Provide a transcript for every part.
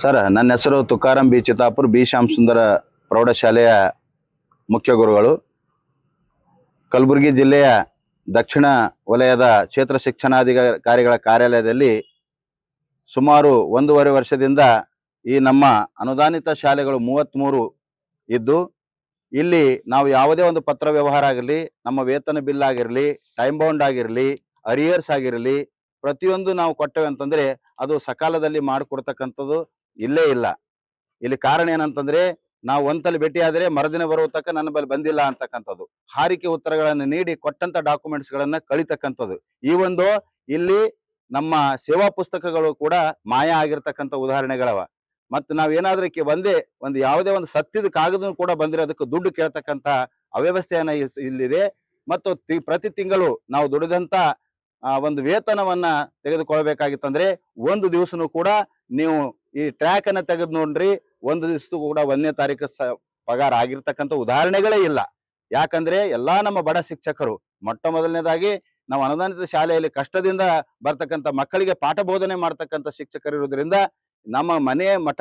Sir, ನನ್ನ ಹೆಸರು Tukaram B Chittapur B Shyam Sundara ಪ್ರೌಢಶಾಲೆಯ ಮುಖ್ಯ ಗುರುಗಳು. ಕಲಬುರಗಿ ಜಿಲ್ಲೆಯ ದಕ್ಷಿಣ ವಲಯದ ಕ್ಷೇತ್ರ ಶಿಕ್ಷಣಾಧಿಕಾರಿಗಳ ಕಾರ್ಯಾಲಯದಲ್ಲಿ ಸುಮಾರು ಒಂದೂವರೆ ವರ್ಷದಿಂದ ಈ ನಮ್ಮ ಅನುದಾನಿತ ಶಾಲೆಗಳು ಮೂವತ್ತ್ಮೂರು ಇದ್ದು, ಇಲ್ಲಿ ನಾವು ಯಾವುದೇ ಒಂದು ಪತ್ರ ವ್ಯವಹಾರ ಆಗಿರಲಿ ನಮ್ಮ ವೇತನ ಬಿಲ್ ಆಗಿರಲಿ, ಟೈಮ್ ಬೌಂಡ್ ಆಗಿರಲಿ, ಅರಿಯರ್ಸ್ ಆಗಿರಲಿ, ಪ್ರತಿಯೊಂದು ನಾವು ಕೊಟ್ಟೆವೆ ಅಂತಂದರೆ ಅದು ಸಕಾಲದಲ್ಲಿ ಮಾಡಿಕೊಡ್ತಕ್ಕಂಥದ್ದು ಇಲ್ಲೇ ಇಲ್ಲ. ಇಲ್ಲಿ ಕಾರಣ ಏನಂತಂದ್ರೆ, ನಾವು ಒಂದ್ಸಲ ಭೇಟಿಯಾದರೆ ಮರದಿನ ಬರುವ ತಕ್ಕ ನನ್ನ ಬಳಿ ಬಂದಿಲ್ಲ ಅಂತಕ್ಕಂಥದ್ದು. ಹಾರಿಕೆ ಉತ್ತರಗಳನ್ನು ನೀಡಿ ಕೊಟ್ಟಂತ ಡಾಕ್ಯುಮೆಂಟ್ಸ್ ಗಳನ್ನ ಕಳಿತಕ್ಕಂಥದ್ದು. ಈ ಒಂದು ಇಲ್ಲಿ ನಮ್ಮ ಸೇವಾ ಪುಸ್ತಕಗಳು ಕೂಡ ಮಾಯ ಆಗಿರ್ತಕ್ಕಂಥ ಉದಾಹರಣೆಗಳವ. ಮತ್ತೆ ನಾವು ಏನಾದರೂ ಕೆ- ಒಂದೇ ಒಂದು ಯಾವುದೇ ಒಂದು ಸತ್ಯದ ಕಾಗದ ಕೂಡ ಬಂದಿರೋದಕ್ಕೆ ದುಡ್ಡು ಕೇಳ್ತಕ್ಕಂಥ ಅವ್ಯವಸ್ಥೆಯನ್ನ ಇಲ್ಲಿದೆ. ಮತ್ತು ಪ್ರತಿ ತಿಂಗಳು ನಾವು ದುಡಿದಂತ ಒಂದು ವೇತನವನ್ನ ತೆಗೆದುಕೊಳ್ಬೇಕಾಗಿತ್ತಂದ್ರೆ ಒಂದು ದಿವಸನೂ ಕೂಡ ನೀವು ಈ ಟ್ರ್ಯಾಕ್ ಅನ್ನ ತೆಗೆದು ನೋಡ್ರಿ, ಒಂದು ದಿವಸ ಕೂಡ ಒಂದನೇ ತಾರೀಕು ಪಗಾರ ಆಗಿರ್ತಕ್ಕಂಥ ಉದಾಹರಣೆಗಳೇ ಇಲ್ಲ. ಯಾಕಂದ್ರೆ ಎಲ್ಲಾ ನಮ್ಮ ಬಡ ಶಿಕ್ಷಕರು ಮೊಟ್ಟ ಮೊದಲನೇದಾಗಿ ನಾವು ಅನುದಾನಿತ ಶಾಲೆಯಲ್ಲಿ ಕಷ್ಟದಿಂದ ಬರ್ತಕ್ಕಂಥ ಮಕ್ಕಳಿಗೆ ಪಾಠ ಬೋಧನೆ ಮಾಡ್ತಕ್ಕಂಥ ಶಿಕ್ಷಕರು ನಮ್ಮ ಮನೆ ಮಠ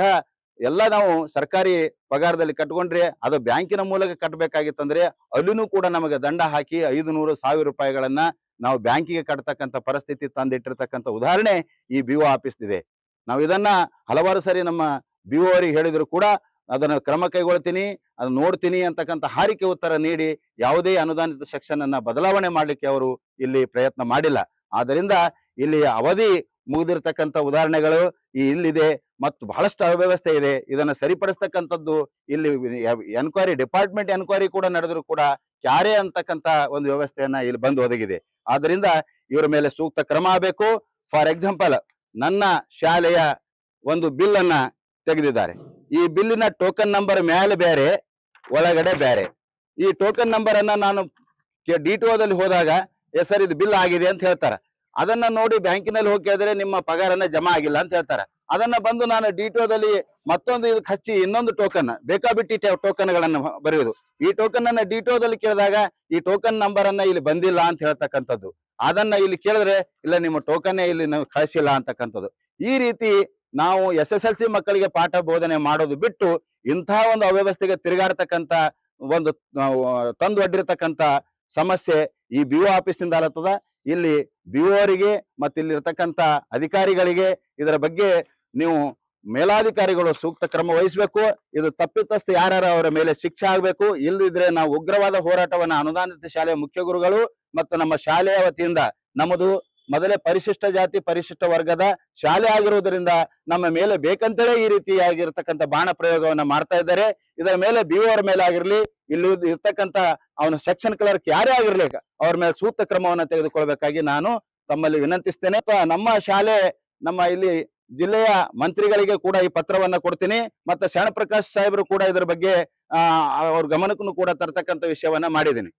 ಎಲ್ಲ ನಾವು ಸರ್ಕಾರಿ ಪಗಾರದಲ್ಲಿ ಕಟ್ಕೊಂಡ್ರೆ ಅದು ಬ್ಯಾಂಕಿನ ಮೂಲಕ ಕಟ್ಟಬೇಕಾಗಿತ್ತಂದ್ರೆ ಅಲ್ಲಿನೂ ಕೂಡ ನಮಗೆ ದಂಡ ಹಾಕಿ ಐದು ನೂರು ಸಾವಿರ ರೂಪಾಯಿಗಳನ್ನ ನಾವು ಬ್ಯಾಂಕಿಗೆ ಕಟ್ಟತಕ್ಕಂಥ ಪರಿಸ್ಥಿತಿ ತಂದಿಟ್ಟಿರ್ತಕ್ಕಂಥ ಉದಾಹರಣೆ ಈ ಬಿ ಆಫೀಸ್ ಇದೆ. ನಾವು ಇದನ್ನ ಹಲವಾರು ಸಾರಿ ನಮ್ಮ ಬಿ ಅವರಿಗೆ ಹೇಳಿದ್ರು ಕೂಡ ಅದನ್ನು ಕ್ರಮ ಕೈಗೊಳ್ತೀನಿ, ಅದನ್ನ ನೋಡ್ತೀನಿ ಅಂತಕ್ಕಂಥ ಹಾರಿಕೆ ಉತ್ತರ ನೀಡಿ ಯಾವುದೇ ಅನುದಾನಿತ ಸೆಕ್ಷನ್ ಅನ್ನ ಬದಲಾವಣೆ ಮಾಡಲಿಕ್ಕೆ ಅವರು ಇಲ್ಲಿ ಪ್ರಯತ್ನ ಮಾಡಿಲ್ಲ. ಆದ್ದರಿಂದ ಇಲ್ಲಿ ಅವಧಿ ಮುಗಿದಿರ್ತಕ್ಕಂಥ ಉದಾಹರಣೆಗಳು ಈ ಇಲ್ಲಿದೆ ಮತ್ತು ಬಹಳಷ್ಟು ಅವ್ಯವಸ್ಥೆ ಇದೆ. ಇದನ್ನ ಸರಿಪಡಿಸ್ತಕ್ಕಂಥದ್ದು ಇಲ್ಲಿ ಎನ್ಕ್ವೈರಿ ಡಿಪಾರ್ಟ್ಮೆಂಟ್ ಎನ್ಕ್ವೈರಿ ಕೂಡ ನಡೆದ್ರು ಕೂಡ ಕ್ಯಾರೆ ಅಂತಕ್ಕಂಥ ಒಂದು ವ್ಯವಸ್ಥೆಯನ್ನ ಇಲ್ಲಿ ಬಂದು ಒದಗಿದೆ. ಆದ್ದರಿಂದ ಇವರ ಮೇಲೆ ಸೂಕ್ತ ಕ್ರಮ ಆಗಬೇಕು. ಫಾರ್ ಎಕ್ಸಾಂಪಲ್ ನನ್ನ ಶಾಲೆಯ ಒಂದು ಬಿಲ್ ಅನ್ನ ತೆಗೆದಿದ್ದಾರೆ. ಈ ಬಿಲ್ಲಿನ ಟೋಕನ್ ನಂಬರ್ ಮೇಲೆ ಬೇರೆ, ಒಳಗಡೆ ಬೇರೆ. ಈ ಟೋಕನ್ ನಂಬರ್ ಅನ್ನ ನಾನು ಡಿ ಟಿ ದಲ್ಲಿ ಹೋದಾಗ ಎಸ್ ಸರ್ ಇದು ಬಿಲ್ ಆಗಿದೆ ಅಂತ ಹೇಳ್ತಾರೆ. ಅದನ್ನ ನೋಡಿ ಬ್ಯಾಂಕಿನಲ್ಲಿ ಹೋಗಿ ಕೇಳಿದ್ರೆ ನಿಮ್ಮ ಪಗಾರನ್ನ ಜಮಾ ಆಗಿಲ್ಲ ಅಂತ ಹೇಳ್ತಾರೆ. ಅದನ್ನ ಬಂದು ನಾನು ಡಿ ಟಿ ದಲ್ಲಿ ಮತ್ತೊಂದು ಇದಕ್ಕೆ ಹಚ್ಚಿ ಇನ್ನೊಂದು ಟೋಕನ್ ಬೇಕಾಬಿಟ್ಟಿ ಟೋಕನ್ ಗಳನ್ನ ಬರೆಯುವುದು ಈ ಟೋಕನ್ ಅನ್ನ ಡಿ ಟಿ ಕೇಳಿದಾಗ ಈ ಟೋಕನ್ ನಂಬರ್ ಅನ್ನ ಇಲ್ಲಿ ಬಂದಿಲ್ಲ ಅಂತ ಹೇಳ್ತಕ್ಕಂಥದ್ದು. ಅದನ್ನ ಇಲ್ಲಿ ಕೇಳಿದ್ರೆ, ಇಲ್ಲ, ನಿಮ್ಮ ಟೋಕನ್ನೇ ಇಲ್ಲಿ ನಾವು ಕಳಿಸಿಲ್ಲ ಅಂತಕ್ಕಂಥದ್ದು. ಈ ರೀತಿ ನಾವು ಎಸ್ ಎಸ್ ಎಲ್ ಸಿ ಮಕ್ಕಳಿಗೆ ಪಾಠ ಬೋಧನೆ ಮಾಡೋದು ಬಿಟ್ಟು ಇಂತಹ ಒಂದು ಅವ್ಯವಸ್ಥೆಗೆ ತಿರುಗಾಡ್ತಕ್ಕಂತ ಒಂದು ತಂದು ಒಡ್ಡಿರ್ತಕ್ಕಂಥ ಸಮಸ್ಯೆ ಈ ಬಿ ಒ ಆಫೀಸಿಂದ ಅಲತ್ತದ ಇಲ್ಲಿ ಬಿ ಅವರಿಗೆ ಮತ್ತೆ ಇಲ್ಲಿ ಇರ್ತಕ್ಕಂತ ಅಧಿಕಾರಿಗಳಿಗೆ ಇದರ ಬಗ್ಗೆ ನೀವು ಮೇಲಾಧಿಕಾರಿಗಳು ಸೂಕ್ತ ಕ್ರಮ ವಹಿಸಬೇಕು. ಇದು ತಪ್ಪಿತಸ್ಥ ಯಾರ್ಯಾರು ಅವರ ಮೇಲೆ ಶಿಕ್ಷೆ ಆಗಬೇಕು. ಇಲ್ಲದಿದ್ರೆ ನಾವು ಉಗ್ರವಾದ ಹೋರಾಟವನ್ನು ಅನುದಾನಿತ ಶಾಲೆಯ ಮುಖ್ಯ ಗುರುಗಳು ಮತ್ತು ನಮ್ಮ ಶಾಲೆಯ ವತಿಯಿಂದ ನಮ್ಮದು ಮೊದಲೇ ಪರಿಶಿಷ್ಟ ಜಾತಿ, ಪರಿಶಿಷ್ಟ ವರ್ಗದ ಶಾಲೆ ಆಗಿರುವುದರಿಂದ ನಮ್ಮ ಮೇಲೆ ಬೇಕಂತಲೇ ಈ ರೀತಿಯಾಗಿರ್ತಕ್ಕಂಥ ಬಾಣ ಪ್ರಯೋಗವನ್ನ ಮಾಡ್ತಾ ಇದ್ದಾರೆ. ಇದರ ಮೇಲೆ ಬಿ ಅವರ ಮೇಲೆ ಆಗಿರ್ಲಿ, ಇಲ್ಲಿ ಇರ್ತಕ್ಕಂಥ ಅವನ ಸೆಕ್ಷನ್ ಕ್ಲರ್ಕ್ ಯಾರೇ ಆಗಿರ್ಲಿ ಅವ್ರ ಮೇಲೆ ಸೂಕ್ತ ಕ್ರಮವನ್ನು ತೆಗೆದುಕೊಳ್ಬೇಕಾಗಿ ನಾನು ತಮ್ಮಲ್ಲಿ ವಿನಂತಿಸ್ತೇನೆ. ನಮ್ಮ ಶಾಲೆ, ನಮ್ಮ ಇಲ್ಲಿ ಜಿಲ್ಲೆಯ ಮಂತ್ರಿಗಳಿಗೆ ಕೂಡ ಈ ಪತ್ರವನ್ನ ಕೊಡ್ತೀನಿ. ಮತ್ತೆ ಶರಣ ಪ್ರಕಾಶ್ ಸಾಹೇಬರು ಕೂಡ ಇದರ ಬಗ್ಗೆ ಅವ್ರ ಗಮನಕ್ಕೂ ಕೂಡ ತರ್ತಕ್ಕಂಥ ವಿಷಯವನ್ನ ಮಾಡಿದ್ದೀನಿ.